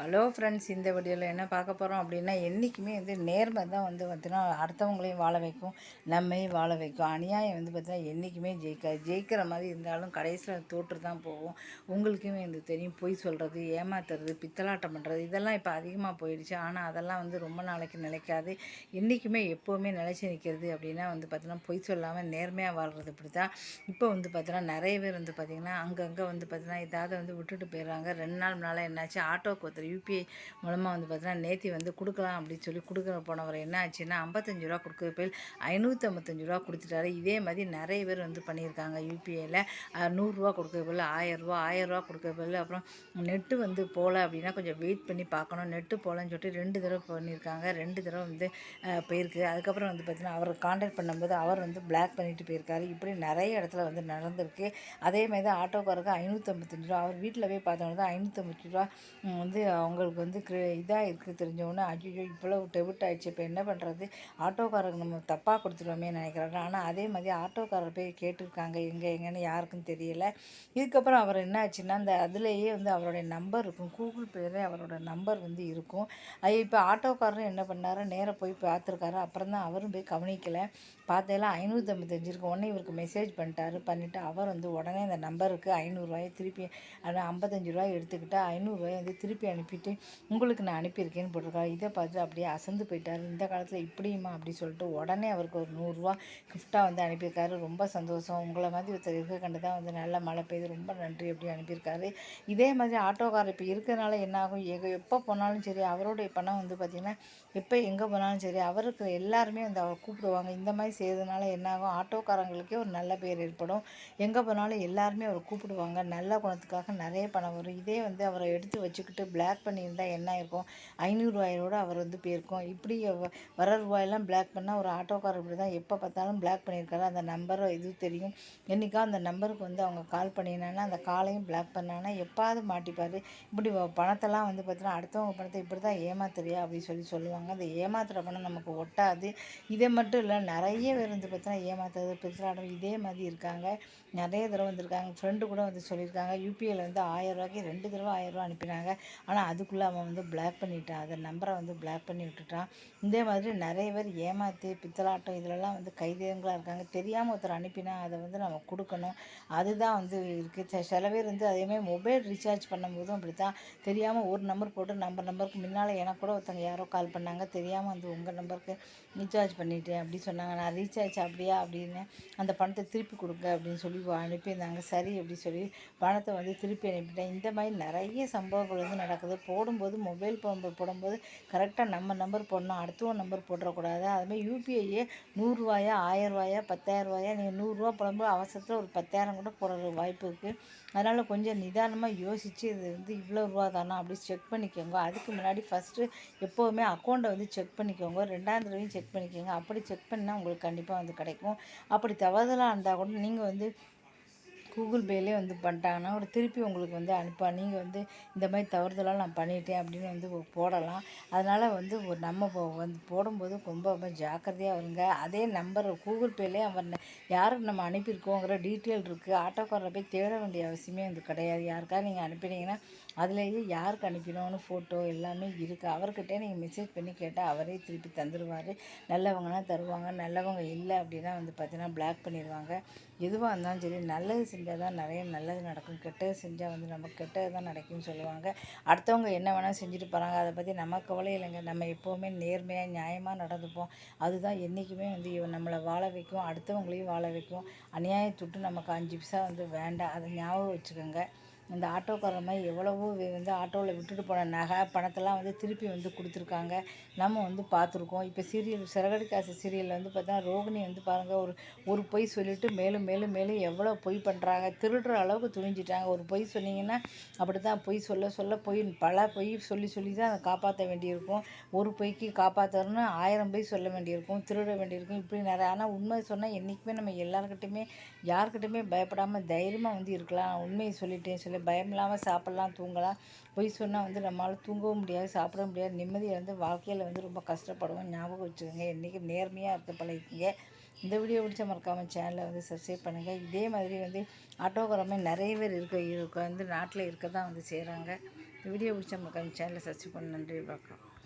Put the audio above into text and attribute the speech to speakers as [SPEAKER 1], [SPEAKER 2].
[SPEAKER 1] Hello friends இந்த வீடியோவில் என்ன பார்க்க போகிறோம் அப்படின்னா என்றைக்குமே வந்து நேர்மை தான் வந்து பார்த்தீங்கன்னா அடுத்தவங்களையும் வாழ வைக்கும் நம்மையும் வாழ வைக்கும். அநியாயம் வந்து பார்த்தீங்கன்னா என்றைக்குமே ஜெயிக்காது ஜெயிக்கிற மாதிரி இருந்தாலும் கடைசியில் தோற்று தான் போகும். உங்களுக்குமே வந்து தெரியும் பொய் சொல்கிறது ஏமாத்துறது பித்தலாட்டம் பண்ணுறது இதெல்லாம் இப்போ அதிகமாக போயிடுச்சு. ஆனால் அதெல்லாம் வந்து ரொம்ப நாளைக்கு நிலைக்காது. என்றைக்குமே எப்போவுமே நிலைச்சி நிற்கிறது அப்படின்னா வந்து பார்த்தீங்கன்னா பொய் சொல்லாமல் நேர்மையாக வாழ்கிறது இப்படி தான் இப்போ வந்து பார்த்தீங்கன்னா நிறைய பேர் வந்து பார்த்திங்கன்னா அங்கங்கே வந்து பார்த்திங்கன்னா இதாவது வந்து விட்டுட்டு போயிடுறாங்க. ரெண்டு நாள் முன்னால் என்னாச்சு? ஆட்டோக்கு ஒருத்தர் யூபிஐ மூலமாக வந்து பார்த்தீங்கன்னா நேத்தி வந்து கொடுக்கலாம் அப்படின்னு சொல்லி கொடுக்குற போனவர் என்ன ஆச்சுன்னா ஐம்பத்தஞ்சு ரூபா கொடுக்குற போய் ஐநூற்றி ஐம்பத்தஞ்சு ரூபா கொடுத்துட்டாரு. இதே மாதிரி நிறைய பேர் வந்து பண்ணியிருக்காங்க யூபிஐயில் நூறுரூவா கொடுக்குற போல் ஆயரூவா ஆயரூவா கொடுக்குற போல் அப்புறம் நெட்டு வந்து போகல அப்படின்னா கொஞ்சம் வெயிட் பண்ணி பார்க்கணும். நெட்டு போகலன்னு சொல்லிட்டு ரெண்டு தடவை பண்ணியிருக்காங்க. ரெண்டு தடவை வந்து போயிருக்கு. அதுக்கப்புறம் வந்து பார்த்திங்கன்னா அவர் காண்டாக்ட் பண்ணும்போது அவர் வந்து பிளாக் பண்ணிட்டு போயிருக்காரு. இப்படி நிறைய இடத்துல வந்து நடந்திருக்கு. அதே மாதிரி தான் ஆட்டோக்காரருக்கு ஐநூற்றம்பத்தஞ்சு ரூபா அவர் வீட்டில் போய் பார்த்தோன்னா தான் ஐநூற்றம்பத்தஞ்சு ரூபா வந்து அவங்களுக்கு வந்து இதாக இருக்குது தெரிஞ்சவொன்னே ஐயோ இவ்வளோ டெபிட் ஆகிடுச்சு இப்போ என்ன பண்ணுறது? ஆட்டோக்காரருக்கு நம்ம தப்பாக கொடுத்துருவோமே நினைக்கிறாரு ஆனால் அதே மாதிரி ஆட்டோக்காரர் போய் கேட்டிருக்காங்க. எங்கே எங்கேன்னு யாருக்கும் தெரியல. இதுக்கப்புறம் அவர் என்ன ஆச்சுன்னா அந்த அதுலேயே வந்து அவருடைய நம்பர் இருக்கும். கூகுள் பேரே அவரோட நம்பர் வந்து இருக்கும். அது இப்போ ஆட்டோக்காரரும் என்ன பண்ணார்? நேராக போய் பார்த்துருக்காரு. அப்புறம் தான் அவரும் போய் கவனிக்கலை. பார்த்தேலாம் ஐநூற்றி ஐம்பத்தஞ்சு இருக்கு. உடனே இவருக்கு மெசேஜ் பண்ணிட்டாரு. பண்ணிவிட்டு அவர் வந்து உடனே அந்த நம்பருக்கு ஐநூறுரூவாயை திருப்பி ஆனால் ஐம்பத்தஞ்சு ரூபாய் எடுத்துக்கிட்டு ஐநூறுரூவாயை வந்து திருப்பி அனுப்பிட்டு உங்களுக்கு நான் அனுப்பியிருக்கேன்னு போட்டிருக்காரு இதை பார்த்து அப்படியே அசந்து போயிட்டார். இந்த காலத்தில் இப்படியுமா? அப்படி சொல்லிட்டு உடனே அவருக்கு ஒரு நூறுரூவா கிஃப்டாக வந்து அனுப்பியிருக்காரு. ரொம்ப சந்தோஷம். உங்களை மாதிரி ஒருத்தர் இருக்க கண்டு தான் வந்து நல்ல மழை பெய்யுது ரொம்ப நன்றி அப்படி அனுப்பியிருக்காரு. இதே மாதிரி ஆட்டோக்காரர் இப்போ இருக்கிறனால என்ன ஆகும்? எப்போ போனாலும் சரி அவருடைய பணம் வந்து பார்த்திங்கன்னா எப்போ எங்கே போனாலும் சரி அவருக்கு எல்லாருமே வந்து அவர் கூப்பிடுவாங்க. இந்த மாதிரி செய்யறதுனால என்னாகும் ஆட்டோக்காரங்களுக்கே ஒரு நல்ல பேர் ஏற்படும். எங்கே போனாலும் எல்லாருமே அவர் கூப்பிடுவாங்க. நல்ல குணத்துக்காக நிறைய பணம் வரும். இதே வந்து அவரை எடுத்து வச்சுக்கிட்டு பிளாக் பண்ணியிருந்தா என்ன இருக்கும் ஐநூறுரூவாயோட அவர் வந்து போயிருக்கோம். இப்படி வ- வர ரூபாயெல்லாம் பிளாக் பண்ணால் ஒரு ஆட்டோக்காரர் இப்படி தான் எப்போ பார்த்தாலும் பிளாக் பண்ணியிருக்காரு. அந்த நம்பர் இது தெரியும். என்றைக்கா அந்த நம்பருக்கு வந்து அவங்க கால் பண்ணினாங்கன்னா அந்த காலையும் பிளாக் பண்ணாங்கன்னா எப்பாவது மாட்டிப்பார். இப்படி பணத்தெல்லாம் வந்து பார்த்தீங்கன்னா அடுத்தவங்க பணத்தை இப்படி தான் ஏமாத்துறியா அப்படின்னு சொல்லி சொல்லுவாங்க. அந்த ஏமாத்துகிற பணம் நமக்கு ஒட்டாது. இதை மட்டும் இல்லை நிறைய பேர் வந்து பார்த்தீங்கன்னா ஏமாத்துறது பித்தலாட்டம் இதே மாதிரி இருக்காங்க. நிறைய தடவை வந்திருக்காங்க. ஃப்ரெண்டு கூட வந்து சொல்லியிருக்காங்க. யூபிஐயில் வந்து ஆயிரம் ரூபாய்க்கு ரெண்டு தடவை ஆயிரம் ரூபா அனுப்பினாங்க. ஆனால் அதுக்குள்ளே அவன் வந்து பிளாக் பண்ணிட்டான். அந்த நம்பரை வந்து பிளாக் பண்ணி விட்டுட்டான். இதே மாதிரி நிறைய பேர் ஏமாற்றி பித்தலாட்டம் இதிலெல்லாம் வந்து கைதேங்களாக இருக்காங்க. தெரியாமல் ஒருத்தர் அனுப்பினா அதை வந்து நம்ம கொடுக்கணும். அதுதான் வந்து இருக்குது சில பேர் வந்து அதேமாதிரி மொபைல் ரீசார்ஜ் பண்ணும்போதும் அப்படி தான் தெரியாமல் ஒரு நம்பர் போட்டு நம்பர் நம்பருக்கு முன்னால் எனக்கு கூட ஒருத்தவங்க யாரோ கால் பண்ணாங்க. தெரியாமல் வந்து உங்கள் நம்பருக்கு ரீசார்ஜ் பண்ணிட்டேன் அப்படி சொன்னாங்க. நான் ரீசார்ஜ் அப்படியா அப்படின்னு அந்த பணத்தை திருப்பி கொடுங்க அப்படின்னு சொல்லி அனுப்பியிருந்தாங்க. சரி அப்படி சொல்லி பணத்தை வந்து திருப்பி அனுப்பிட்டேன். இந்த மாதிரி நிறைய சம்பவங்கள் வந்து நடக்குது. போடும்போது மொபைல் போடும்போது போடும்போது கரெக்டாக நம்ம நம்பர் போடணும் அடுத்தவங்க நம்பர் போட்டுறக்கூடாது. அதுமாதிரி யூபிஐயே நூறுரூவாயா ஆயரூவாயா பத்தாயிரரூவாயா நீங்கள் நூறுரூவா போடும்போது அவசரத்தில் ஒரு பத்தாயிரம் கூட போடுற வாய்ப்பு இருக்குது அதனால் கொஞ்சம் நிதானமாக யோசித்து இது வந்து இவ்வளோ ரூபா தானா அப்படி செக் பண்ணிக்கோங்க. அதுக்கு முன்னாடி ஃபஸ்ட்டு எப்போவுமே அக்கௌண்ட்டை வந்து செக் பண்ணிக்கோங்க. ரெண்டாம் தடவையும் செக் பண்ணிக்கோங்க. அப்படி செக் பண்ணால் உங்களுக்கு கண்டிப்பாக வந்து கிடைக்கும். அப்படி தவறுதலாக இருந்தால் கூட நீங்கள் வந்து கூகுள் பேலே வந்து பண்ணிட்டாங்கன்னா ஒரு திருப்பி உங்களுக்கு வந்து அனுப்ப நீங்கள் வந்து இந்த மாதிரி தவறுதலாக நான் பண்ணிட்டேன் அப்படின்னு வந்து போடலாம். அதனால் வந்து ஒரு நம்ம வந்து போடும்போது ரொம்ப ரொம்ப ஜாக்கிரதையாக வருங்க அதே நம்பர் கூகுள் பேலே அவர் யார் யாருக்கு நம்ம அனுப்பியிருக்கோங்கிற டீட்டெயில் இருக்குது ஆட்டோக்காரரை போய் தேட வேண்டிய அவசியமே வந்து கிடையாது. யாருக்காவது நீங்கள் அனுப்பினீங்கன்னா அதுலேயே யாருக்கு அனுப்பினோன்னு ஃபோட்டோ எல்லாமே இருக்குது அவர்கிட்டே நீங்கள் மெசேஜ் பண்ணி கேட்டால் அவரே திருப்பி தந்துடுவார் நல்லவங்கன்னா தருவாங்க. நல்லவங்க இல்லை அப்படின்னா வந்து பார்த்தீங்கன்னா பிளாக் பண்ணிடுவாங்க எதுவாக இருந்தாலும் சரி நல்லது செஞ்சால் தான் நிறைய நல்லது நடக்கும். கெட்டது செஞ்சால் வந்து நமக்கு கெட்டது தான் நடக்கும்னு சொல்லுவாங்க. அடுத்தவங்க என்ன வேணால் செஞ்சுட்டு போகிறாங்க அதை பற்றி நம்ம கவலை இல்லைங்க. நம்ம எப்போவுமே நேர்மையாக நியாயமாக நடந்துப்போம். அதுதான் என்றைக்குமே வந்து நம்மளை வாழ வைக்கும் அடுத்தவங்களையும் வாழ வைக்கும். அநியாயத்துட்டு நமக்கு அஞ்சு பைசா வந்து வேண்டாம். அதை ஞாபகம் வச்சுக்கோங்க. இந்த ஆட்டோக்காரர் மாதிரி எவ்வளவோ வந்து ஆட்டோவில் விட்டுட்டு போன நகை பணத்தெல்லாம் வந்து திருப்பி வந்து கொடுத்துருக்காங்க. நம்ம வந்து பார்த்துருக்கோம். இப்போ சீரியல் சிறகடி காசு சீரியலில் வந்து பார்த்தா ரோகிணி வந்து பாருங்கள் ஒரு ஒரு பொய் சொல்லிவிட்டு மேலும் மேலும் மேலும் எவ்வளோ பொய் பண்ணுறாங்க திருடுற அளவுக்கு துணிஞ்சிட்டாங்க. ஒரு பொய் சொன்னீங்கன்னா அப்படி தான் பொய் சொல்ல சொல்ல பொய் பல பொய் சொல்லி சொல்லி தான் அதை காப்பாற்ற வேண்டியிருக்கும். ஒரு பொய்க்கு காப்பாற்றணும்னு ஆயிரம் பொய் சொல்ல வேண்டியிருக்கும் திருட வேண்டியிருக்கும் இப்படி நிறைய. ஆனால் உண்மை சொன்னால் என்றைக்குமே நம்ம எல்லாருக்கிட்டையுமே யாருக்கிட்டையுமே பயப்படாமல் தைரியமாக வந்து இருக்கலாம். உண்மையை சொல்லிட்டேன் சொல்லி பயம் இல்லாமல் சாப்பிட்லாம் தூங்கலாம். பொய் சொன்னால் வந்து நம்மளால் தூங்கவும் முடியாது சாப்பிட முடியாது. நிம்மதியாக வந்து வாழ்க்கையில் வந்து ரொம்ப கஷ்டப்படுவோம். ஞாபகம் வச்சுக்கோங்க. என்றைக்கும் நேர்மையாக இருக்க பழகிக்கிங்க. இந்த வீடியோ பிடிச்ச மறக்காமல் சேனலை வந்து சப்ஸ்கிரைப் பண்ணுங்கள் இதே மாதிரி வந்து ஆட்டோகிராமே நிறைய பேர் இருக்க இருக்க வந்து நாட்டில் இருக்க தான் வந்து செய்கிறாங்க இந்த வீடியோ பிடிச்ச மறக்காமல் சேனலை சப்ஸ்கிரைப் பண்ண. நன்றி வணக்கம்.